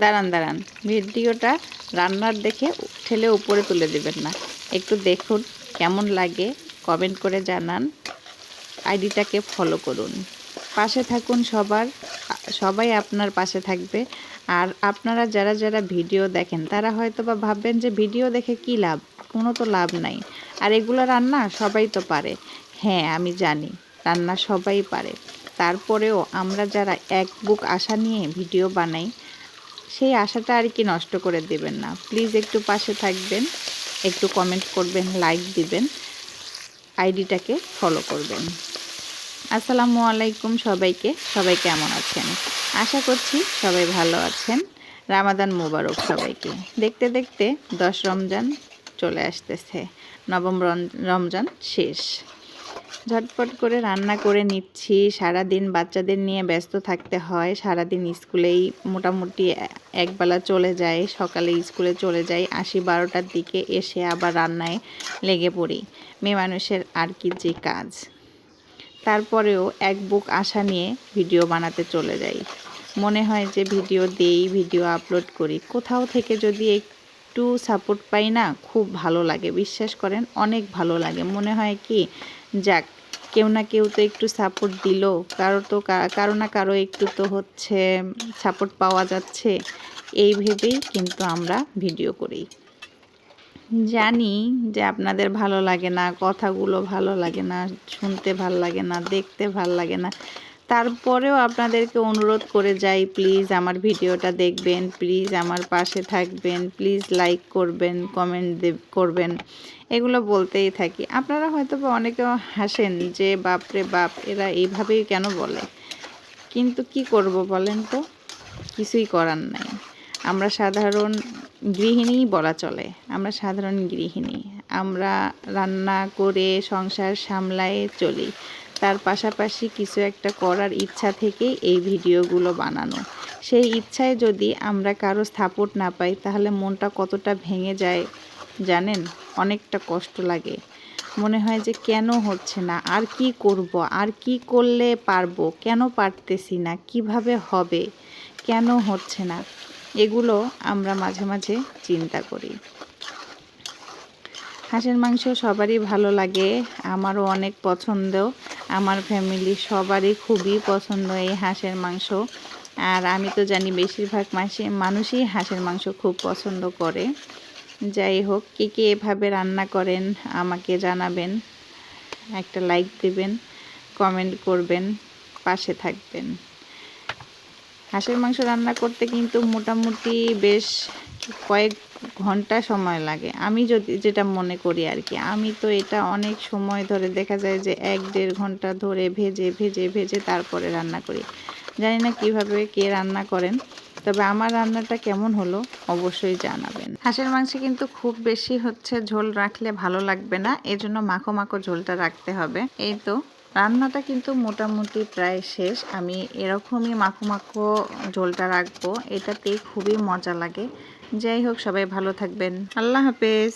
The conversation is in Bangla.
দাঁড়ান দাঁড়ান। ভিডিওটা রান্নার দেখে ঠেলে উপরে তুলে দেবেন না। একটু দেখুন কেমন লাগে, কমেন্ট করে জানান। আইডিটাকে ফলো করুন। পাশে থাকুন সবার, সবাই আপনার পাশে থাকবে। আর আপনারা যারা যারা ভিডিও দেখেন, তারা হয়তো বা ভাববেন যে ভিডিও দেখে কি লাভ? কোনো তো লাভ নাই। আর এগুলো রান্না সবাই তো পারে। হ্যাঁ আমি জানি, রান্না সবাই পারে। তারপরেও আমরা যারা এক বুক আশা নিয়ে ভিডিও বানাই সেই আশাটা আর কি নষ্ট করে দেবেন না। প্লিজ একটু পাশে থাকবেন, একটু কমেন্ট করবেন লাইক দিবেন, আইডিটাকে ফলো করবেন। আসসালামু আলাইকুম সবাইকে, সবাই কেমন আছেন? আশা করছি সবাই ভালো আছেন। রামাদান মোবারক সবাইকে। দেখতে দেখতে দশ রমজান চলে আসতেছে, নবম রম- রমজান শেষ। ঝটপট করে রান্না করে নিচ্ছি। সারাদিন বাচ্চাদের নিয়ে ব্যস্ত থাকতে হয়। সারাদিন স্কুলেই মোটামুটি একবেলা চলে যায়। সকালে স্কুলে চলে যাই। আসি বারোটার দিকে এসে আবার রান্নায় লেগে পড়ি। মেয়ে মানুষের আর কি যে কাজ। তারপরেও এক বুক আশা নিয়ে ভিডিও বানাতে চলে যাই। মনে হয় যে ভিডিও দেই, ভিডিও আপলোড করি। কোথাও থেকে যদি একটু সাপোর্ট পাই না, খুব ভালো লাগে। বিশ্বাস করেন, অনেক ভালো লাগে। মনে হয় কি যাক, কেউ না কেউ তো একটু সাপোর্ট দিল। কারও তো কারও না কারও একটু তো হচ্ছে সাপোর্ট পাওয়া যাচ্ছে। এই ভেবেই কিন্তু আমরা ভিডিও করি। জানি যে আপনাদের ভালো লাগে না, কথাগুলো ভালো লাগে না, শুনতে ভালো লাগে না, দেখতে ভালো লাগে না। তারপরেও আপনাদেরকে অনুরোধ করে যাই। প্লিজ আমার ভিডিওটা দেখবেন, প্লিজ আমার পাশে থাকবেন, প্লিজ লাইক করবেন, কমেন্ট করবেন, এগুলো বলতেই থাকি। আপনারা হয়তো বা অনেকেও হাসেন যে, বাপরে বাপ, এরা এইভাবেই কেন বলে? কিন্তু কি করব বলেন তো? কিছুই করার নাই। আমরা সাধারণ গৃহিণী বলা চলে। আমরা সাধারণ গৃহিণী। আমরা রান্না করে সংসার সামলায়ে চলি। তার পাশাপাশি কিছু একটা করার ইচ্ছা থেকেই এই ভিডিওগুলো বানানো। সেই ইচ্ছায় যদি আমরা কারও সাপোর্ট না পাই, তাহলে মনটা কতটা ভেঙে যায় জানেন? অনেকটা কষ্ট লাগে। মনে হয় যে কেন হচ্ছে না? আর কি করব? আর কি করলে পারব? কেন পারতেছি না? কীভাবে হবে? কেন হচ্ছে না? এগুলো আমরা মাঝে মাঝে চিন্তা করি। হাঁসের মাংস সবারই ভালো লাগে, আমারও অনেক পছন্দ আমার ফ্যামিলি সবারই খুবই পছন্দ এই হাঁসের মাংস। আর আমি তো জানি বেশিরভাগ মাসে, মানুষই হাঁসের মাংস খুব পছন্দ করে। যাই হোক, কে কে এভাবে রান্না করেন আমাকে জানাবেন। একটা লাইক দেবেন কমেন্ট করবেন, পাশে থাকবেন। হাঁসের মাংস রান্না করতে কিন্তু মোটামুটি বেশ কয়েক ঘণ্টা সময় লাগে। আমি যদি যেটা মনে করি আর কি আমি তো এটা অনেক সময় ধরে দেখা যায় যে এক দেড় ঘণ্টা ধরে ভেজে ভেজে ভেজে তারপরে রান্না করি। জানি না কীভাবে কে রান্না করেন, তবে আমার রান্নাটা কেমন হলো অবশ্যই জানাবেন। হাঁসের মাংসে কিন্তু খুব বেশি হচ্ছে ঝোল রাখলে ভালো লাগবে না, এজন্য মাখো মাখো ঝোলটা রাখতে হবে। এই তো, রান্নাটা কিন্তু মোটামুটি প্রায় শেষ। আমি এরকমই মাখো মাখো ঝোলটা রাখব, এটাতেই খুবই মজা লাগে। যাই হোক সবাই ভালো থাকবেন। আল্লাহ হাফেজ।